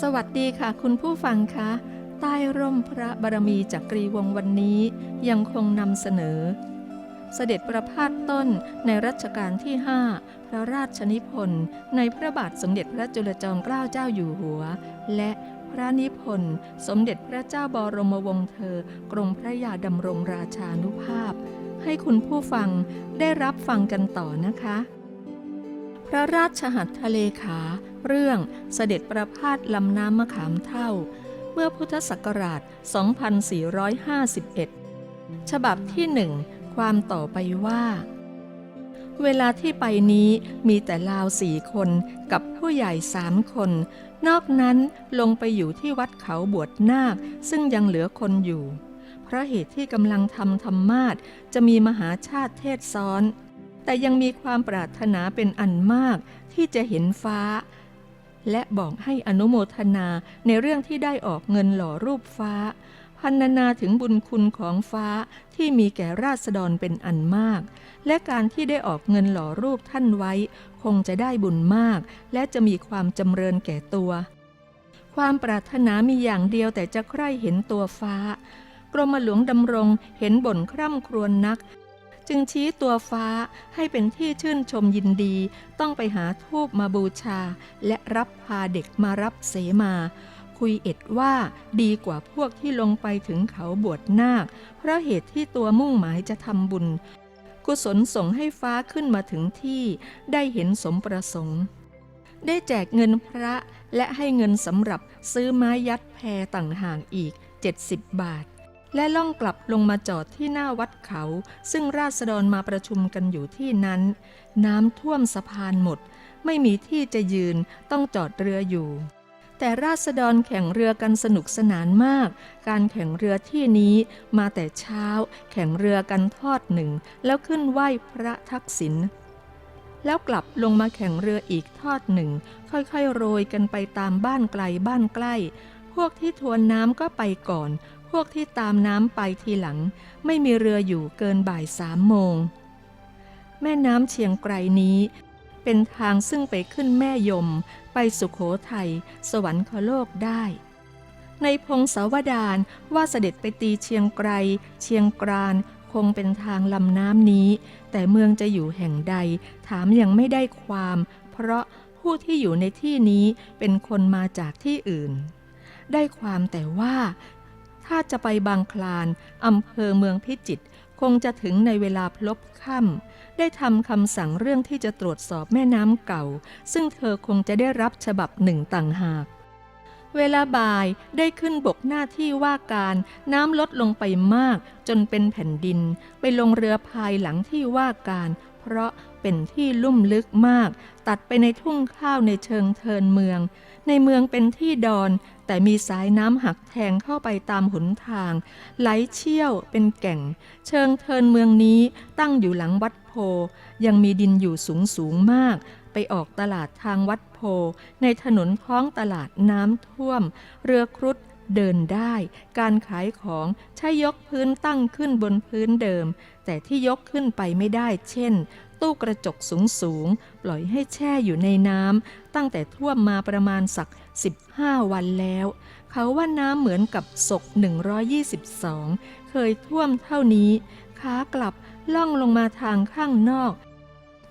สวัสดีค่ะ คุณผู้ฟังคะใต้ร่มพระบารมีจักรีวงวันนี้ยังคงนำเสนอ เสด็จประพาสต้นในรัชกาลที่ 5 พระราชนิพนธ์ในพระบาทสมเด็จพระจุลจอมเกล้าเจ้าอยู่หัว และพระนิพนธ์สมเด็จพระเจ้าบรมวงศ์เธอกรมพระยาดำรงราชานุภาพ ให้คุณผู้ฟังได้รับฟังกันต่อนะคะ พระราชหัตถเลขา เรื่องเสด็จประพาสลำน้ำมะขามเท่า เมื่อพุทธศักราช 2451 ฉบับที่หนึ่งความต่อไปว่า เวลาที่ไปนี้มีแต่ลาวสี่คนกับผู้ใหญ่สามคน นอกนั้นลงไปอยู่ที่วัดเขาบวชนาค ซึ่งยังเหลือคนอยู่ เพราะเหตุที่กำลังทำธรรมาสจะมีมหาชาติเทศซ้อน แต่ยังมีความปรารถนาเป็นอันมากที่จะเห็นฟ้า และบอกให้อนุโมทนาในเรื่องที่ได้ออกเงินหล่อรูปฟ้า พันนาถึงบุญคุณของฟ้าที่มีแก่ราษฎรเป็นอันมาก และการที่ได้ออกเงินหล่อรูปท่านไว้ คงจะได้บุญมาก และจะมีความจำเริญแก่ตัว ความปรารถนามีอย่างเดียวแต่จะใคร่เห็นตัวฟ้ากรมหลวงดำรงเห็นบ่นคร่ำครวญนัก จึงชี้ตัวฟ้าให้เป็นที่ชื่นชมยินดี ต้องไปหาทูบมาบูชา และรับพาเด็กมารับเสมา คุยเอ็ดว่าดีกว่าพวกที่ลงไปถึงเขาบวชนาค เพราะเหตุที่ตัวมุ่งหมายจะทำบุญ กุศลส่งให้ฟ้าขึ้นมาถึงที่ได้เห็นสมประสงค์ ได้แจกเงินพระและให้เงินสำหรับซื้อไม้ยัดแพรต่างห่างอีก 70 บาท และล่องกลับลงมาจอดที่หน้าวัดเขา ซึ่งราษฎรมาประชุมกันอยู่ที่นั้น น้ำท่วมสะพานหมด ไม่มีที่จะยืนต้องจอดเรืออยู่ แต่ราษฎรแข่งเรือกันสนุกสนานมาก การแข่งเรือที่นี้มาแต่เช้า แข่งเรือกันทอดหนึ่ง แล้วขึ้นไหว้พระทักษิณแล้วกลับลงมาแข่งเรืออีกทอดหนึ่ง ค่อยๆ โรยกันไปตามบ้านไกลบ้านใกล้ พวกที่ทวนน้ำก็ไปก่อน พวกที่ตามน้ำไปทีหลัง ไม่มีเรืออยู่เกินบ่ายสามโมง แม่น้ำเชียงไกรนี้ เป็นทางซึ่งไปขึ้นแม่ยม ไปสุขโขทัยสวรรคโลกได้ ในพงศาวดารว่าเสด็จไปตีเชียงไกร เชียงกรานคงเป็นทางลำน้ำนี้ แต่เมืองจะอยู่แห่งใด ถามยังไม่ได้ความ เพราะผู้ที่อยู่ในที่นี้เป็นคนมาจากที่อื่น ได้ความแต่ว่า ถ้าจะไปบางคลานอำเภอเมืองพิจิตรคงจะถึงในเวลาพลบค่ำได้ทำคำสั่งเรื่องที่จะตรวจสอบแม่น้ำเก่า ซึ่งเธอคงจะได้รับฉบับหนึ่งต่างหาก เวลาบ่ายได้ขึ้นบกหน้าที่ว่าการน้ำลดลงไปมากจนเป็นแผ่นดิน ไปลงเรือพายหลังที่ว่าการ เพราะเป็นที่ลุ่มลึกมาก ตัดไปในทุ่งข้าวในเชิงเทินเมือง ในเมืองเป็นที่ดอน แต่มีสายน้ำหักแทงเข้าไปตามหนทาง ไหลเชี่ยวเป็นแก่ง เชิงเทินเมืองนี้ตั้งอยู่หลังวัดโพ ยังมีดินอยู่สูงสูงมาก ไปออกตลาดทางวัดโพ ในถนนท้องตลาดน้ำท่วม เรือครุฑเดินได้ การขายของใช้ยกพื้นตั้งขึ้นบนพื้นเดิม แต่ที่ยกขึ้นไปไม่ได้ เช่น ตู้กระจกสูงสูงๆปล่อยให้แช่อยู่ในน้ำตั้งแต่ท่วมมาประมาณสัก 15 วันแล้ว เขาว่าน้ำเหมือนกับศก 122 เคยท่วมเท่านี้ขากลับล่องลงมาทางข้างนอก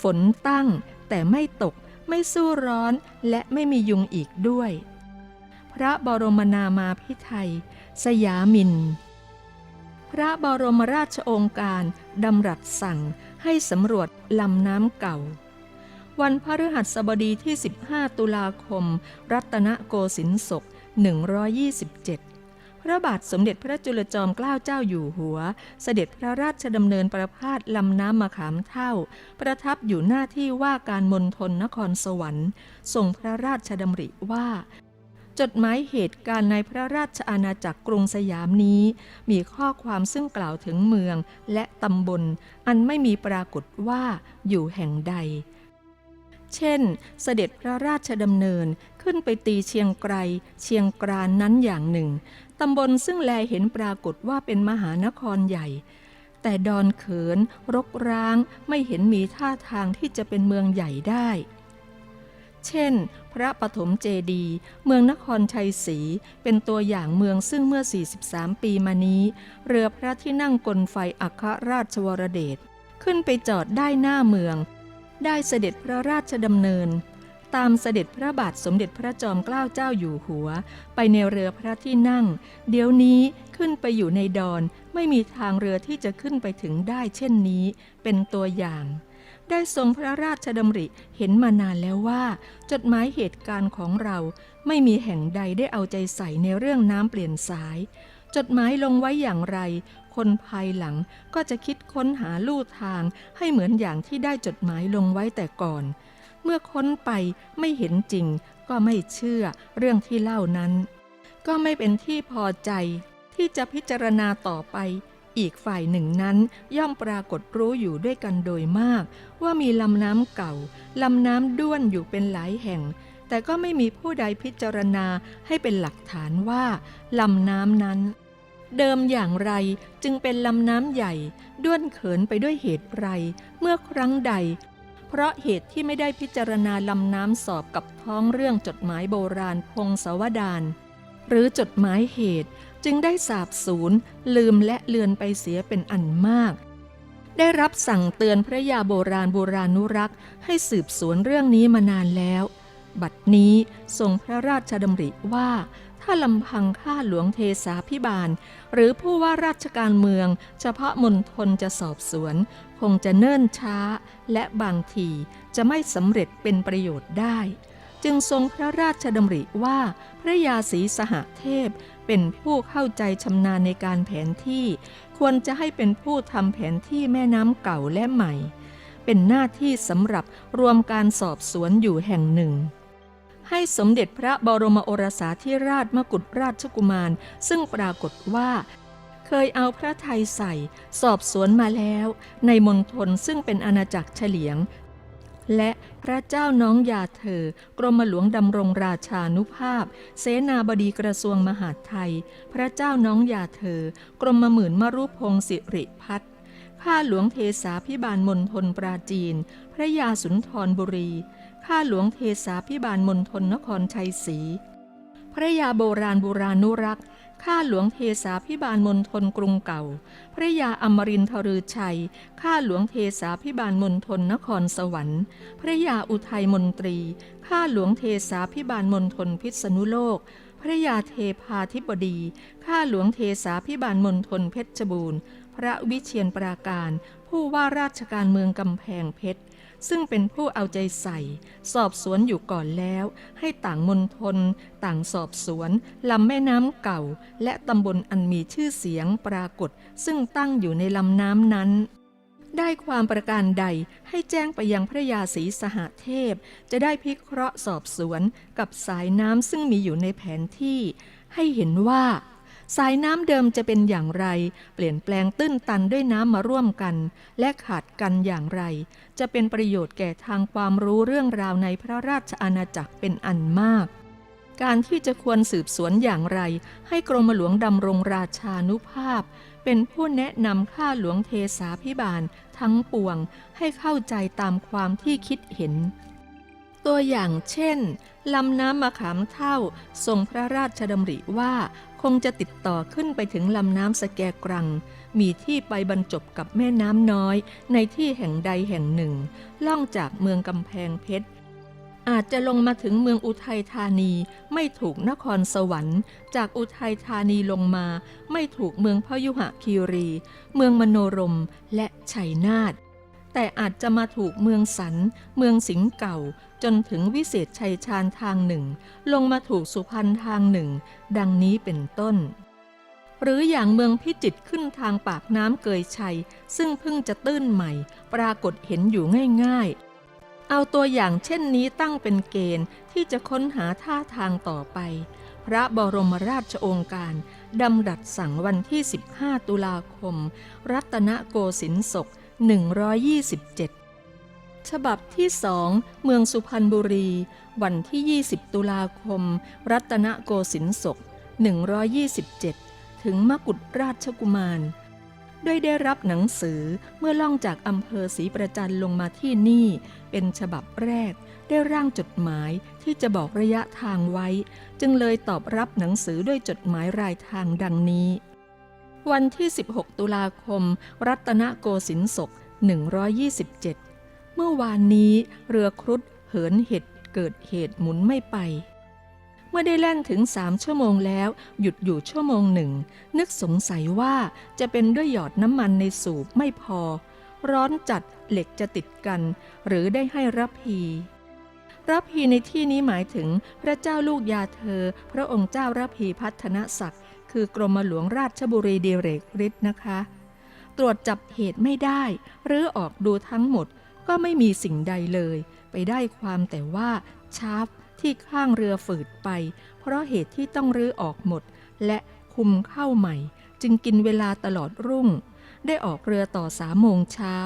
ฝนตั้งแต่ไม่ตกไม่สู้ร้อนและไม่มียุงอีกด้วย พระบรมนามาพิไทย สยามิน พระบรมราชองค์การ ดำรัสสั่งให้สำรวจลำน้ำเก่า วันพฤหัสบดีที่ 15 ตุลาคม รัตนโกสินทร์ศก 127 พระบาทสมเด็จพระจุลจอมเกล้าเจ้าอยู่หัว เสด็จพระราชดำเนินประพาสลำน้ำมะขามเท่า ประทับอยู่หน้าที่ว่าการมณฑลนครสวรรค์ทรงพระราชดำริว่า จดหมายเหตุการณ์ในพระราชอาณาจักรกรุงสยามนี้ มีข้อความซึ่งกล่าวถึงเมืองและตำบล อันไม่มีปรากฏว่าอยู่แห่งใด เช่น เสด็จพระราชดำเนินขึ้นไปตีเชียงไกรเชียงกรานนั้นอย่างหนึ่งตำบลซึ่งแลเห็นปรากฏว่าเป็นมหานครใหญ่ แต่ดอนเขิน รกร้างไม่เห็นมีท่าทางที่จะเป็นเมืองใหญ่ได้ เช่น พระปฐมเจดี เมืองนครชัยศรี เป็นตัวอย่างเมืองซึ่งเมื่อ 43 ปีมานี้ เรือพระที่นั่งกลไฟอัครราชวรเดช ขึ้นไปจอดได้หน้าเมือง ได้เสด็จพระราชดำเนิน ตามเสด็จพระบาทสมเด็จพระจอมเกล้าเจ้าอยู่หัว ไปในเรือพระที่นั่ง เดี๋ยวนี้ขึ้นไปอยู่ในดอน ไม่มีทางเรือที่จะขึ้นไปถึงได้เช่นนี้ เป็นตัวอย่าง ได้ทรงพระราชดำริเห็นมานานแล้วว่า จดหมายเหตุการณ์ของเราไม่มีแห่งใดได้เอาใจใส่ในเรื่องน้ำเปลี่ยนสาย จดหมายลงไว้อย่างไร คนภายหลังก็จะคิดค้นหาลู่ทางให้เหมือนอย่างที่ได้จดหมายลงไว้แต่ก่อน เมื่อค้นไปไม่เห็นจริง ก็ไม่เชื่อเรื่องที่เล่านั้น ก็ไม่เป็นที่พอใจที่จะพิจารณาต่อไป อีกฝ่ายหนึ่งนั้นย่อมปรากฏรู้อยู่ด้วยกันโดยมาก ว่ามีลำน้ำเก่าลำน้ำด้วนอยู่เป็นหลายแห่ง แต่ก็ไม่มีผู้ใดพิจารณาให้เป็นหลักฐานว่าลำน้ำนั้น เดิมอย่างไรจึงเป็นลำน้ำใหญ่ ด้วนเขินไปด้วยเหตุไร เมื่อครั้งใด เพราะเหตุที่ไม่ได้พิจารณาลำน้ำสอบกับท้องเรื่องจดหมายโบราณพงศาวดาร หรือจดหมายเหตุจึงได้สาบสูญลืมและเลือนไปเสียเป็นอันมาก ได้รับสั่งเตือนพระยาโบราณโบราณุรักษ์ ให้สืบสวนเรื่องนี้มานานแล้ว บัดนี้ทรงพระราชดำริว่าถ้าลำพังข้าหลวงเทสาพิบาล หรือผู้ว่าราชการเมือง เฉพาะมณฑลจะสอบสวน คงจะเนิ่นช้า และบางทีจะไม่สำเร็จเป็นประโยชน์ได้ จึงทรงพระราชดำริว่าพระยาศรีสหเทพเป็นผู้เข้าใจชำนาญในการแผนที่ ควรจะให้เป็นผู้ทำแผนที่แม่น้ำเก่าและใหม่ เป็นหน้าที่สำหรับรวมการสอบสวนอยู่แห่งหนึ่ง ให้สมเด็จพระบรมโอรสาธิราชมกุฎราชกุมาร ซึ่งปรากฏว่าเคยเอาพระไทยใส่สอบสวนมาแล้ว ในมณฑลซึ่งเป็นอาณาจักรเฉลียง และพระเจ้าน้องยาเธอ กรมหลวงดำรงราชานุภาพ เสนาบดีกระทรวงมหาดไทย พระเจ้าน้องยาเธอ กรมหมื่นมรุพงศิริพัฒน์ข้าหลวงเทสาพิบาลมณฑลปราจีน พระยาสุนทรบุรี ข้าหลวงเทสาพิบาลมณฑลนครชัยศรี พระยาโบราณบุรานุรักษ์ ข้าหลวงเทสาพิบาลมณฑลกรุงเก่า พระยาอมรินทรือชัย ข้าหลวงเทสาพิบาลมณฑลนครสวรรค์ พระยาอุทัยมนตรี ข้าหลวงเทสาพิบาลมณฑลพิษณุโลก พระยาเทพาธิบดี ข้าหลวงเทสาพิบาลมณฑลเพชรบูรณ์ พระวิเชียนปราการ ผู้ว่าราชการเมืองกำแพงเพชร ซึ่งเป็นผู้เอาใจใส่ สอบสวนอยู่ก่อนแล้ว ให้ต่างมณฑลต่างสอบสวนลำแม่น้ำเก่า และตำบลอันมีชื่อเสียงปรากฏ ซึ่งตั้งอยู่ในลำน้ำนั้น ได้ความประการใดให้แจ้งไปยังพระยาศรีสหเทพ จะได้พิเคราะห์สอบสวนกับสายน้ำซึ่งมีอยู่ในแผนที่ ให้เห็นว่า สายน้ำเดิมจะเป็นอย่างไร เปลี่ยนแปลงตื้นตันด้วยน้ำมาร่วมกัน และขาดกันอย่างไร จะเป็นประโยชน์แก่ทางความรู้เรื่องราวในพระราชอาณาจักรเป็นอันมาก การที่จะควรสืบสวนอย่างไร ให้กรมหลวงดำรงราชานุภาพ เป็นผู้แนะนำข้าหลวงเทสาพิบาลทั้งปวงให้เข้าใจตามความที่คิดเห็น ตัวอย่างเช่นลำน้ำมะขามเท่าทรงพระราชดำริว่าคงจะติดต่อขึ้นไปถึงลำน้ำสแกกรัง มีที่ไปบรรจบกับแม่น้ำน้อย ในที่แห่งใดแห่งหนึ่ง ล่องจากเมืองกำแพงเพชร อาจจะลงมาถึงเมืองอุทัยธานี ไม่ถูกนครสวรรค์ จากอุทัยธานีลงมา ไม่ถูกเมืองพยุหคีรี เมืองมโนรมและชัยนาท แต่อาจจะมาถูกเมืองสัน เมืองสิงห์เก่า จนถึงวิเศษชัยชาญทางหนึ่ง ลงมาถูกสุพรรณทางหนึ่ง ดังนี้เป็นต้น หรืออย่างเมืองพิจิตขึ้นทางปากน้ำเกยชัย ซึ่งเพิ่งจะตื้นใหม่ ปรากฏเห็นอยู่ง่ายๆ เอาตัวอย่างเช่นนี้ตั้งเป็นเกณฑ์ที่จะค้นหาท่าทางต่อไป พระบรมราชโองการดำรัสสั่งวันที่ 15 ตุลาคม รัตนโกสินทร์ศก 127 ฉบับที่สองเมืองสุพรรณบุรี วันที่ 20 ตุลาคม รัตนโกสินทร์ศก 127 ถึงมกุฎราชกุมารด้วยได้รับหนังสือเมื่อล่องจากอำเภอศรีประจันลงมาที่นี่ เป็นฉบับแรก ได้ร่างจดหมายที่จะบอกระยะทางไว้ จึงเลยตอบรับหนังสือด้วยจดหมายรายทางดังนี้ วันที่ 16 ตุลาคม รัตนโกสินทร์ศก 127 เมื่อวานนี้เรือครุฑเหินเห็ดเกิดเหตุหมุนไม่ไป เมื่อได้แล่นถึงสามชั่วโมงแล้ว หยุดอยู่ชั่วโมงหนึ่ง นึกสงสัยว่าจะเป็นด้วยหยอดน้ำมันในสูบไม่พอ ร้อนจัดเหล็กจะติดกัน หรือได้ให้รับพีรับพีในที่นี้หมายถึงพระเจ้าลูกยาเธอ พระองค์เจ้ารับพีพัฒนศักดิ์ คือกรมหลวงราชบุรีเดเรกฤทธิ์นะคะ ตรวจจับเหตุไม่ได้ หรือออกดูทั้งหมดก็ไม่มีสิ่งใดเลย ไปได้ความแต่ว่าชาร์ปที่ข้างเรือฝืดไป เพราะเหตุที่ต้องรื้อออกหมด และคุมเข้าใหม่ จึงกินเวลาตลอดรุ่ง ได้ออกเรือต่อสามโมงเช้า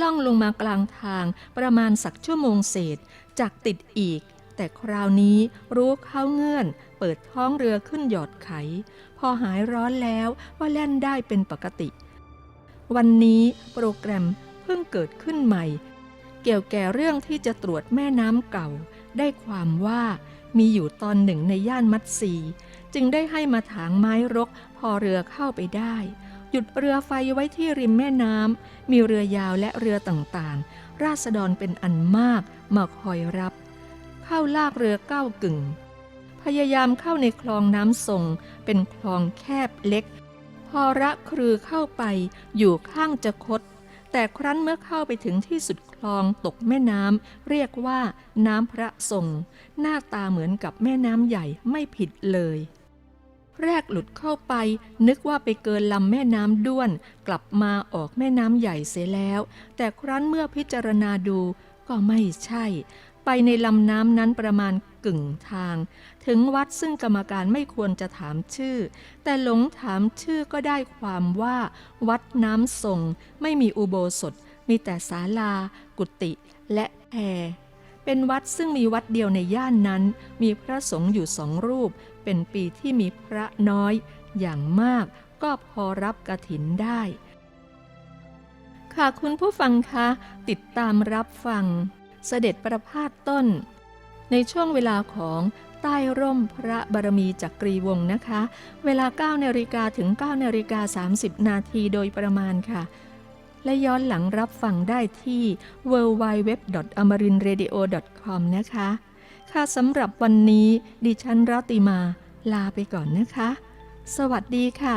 ล่องลงมากลางทางประมาณสักชั่วโมงเศษจากติดอีก แต่คราวนี้รู้เข้าเงื่อน เปิดท้องเรือขึ้นหยอดไข พอหายร้อนแล้วว่าแล่นได้เป็นปกติ วันนี้โปรแกรมเพิ่งเกิดขึ้นใหม่ เกี่ยวแก่เรื่องที่จะตรวจแม่น้ำเก่า ได้ความว่ามีอยู่ตอนหนึ่งในย่านมัตสีจึงได้ให้มาถางไม้รก พอเรือเข้าไปได้ หยุดเรือไฟไว้ที่ริมแม่น้ำมีเรือ ยาวและเรือต่างๆ ราษฎรเป็นอันมากมาคอยรับ เข้าลากเรือเก้ากึ่ง พยายามเข้าในคลองน้ำทรงเป็นคลองแคบเล็ก พอระครือเข้าไปอยู่ข้างจะคด แต่ครั้นเมื่อเข้าไปถึงที่สุดคลองตกแม่น้ำเรียกว่าน้ำพระทรงหน้าตาเหมือนกับแม่น้ำใหญ่ไม่ผิดเลยแรกหลุดเข้าไป นึกว่าไปเกินลำแม่น้ำด้วน กลับมาออกแม่น้ำใหญ่เสียแล้ว แต่ครั้นเมื่อพิจารณาดูก็ไม่ใช่ ไปในลำน้ำนั้นประมาณกึ่งทาง ถึงวัดซึ่งกรรมการไม่ควรจะถามชื่อ แต่หลงถามชื่อก็ได้ความว่า วัดน้ำทรงไม่มีอุโบสถ มีแต่ศาลา กุฏิและแพเป็นวัดซึ่งมีวัดเดียวในย่านนั้น มีพระสงฆ์อยู่สองรูป เป็นปีที่มีพระน้อย อย่างมากก็พอรับกระถินได้ ค่ะคุณผู้ฟังคะ ติดตามรับฟัง เสด็จประพาสต้น ในช่วงเวลาของใต้ร่มพระบารมีจักรีวงศ์นะคะ เวลา9นาฬิกาถึง9นาฬิกา30 นาทีโดยประมาณค่ะ และย้อนหลังรับฟังได้ที่ www.amarinradio.com นะคะ ค่ะสำหรับวันนี้ดิฉันรัติมาลาไปก่อนนะคะ สวัสดีค่ะ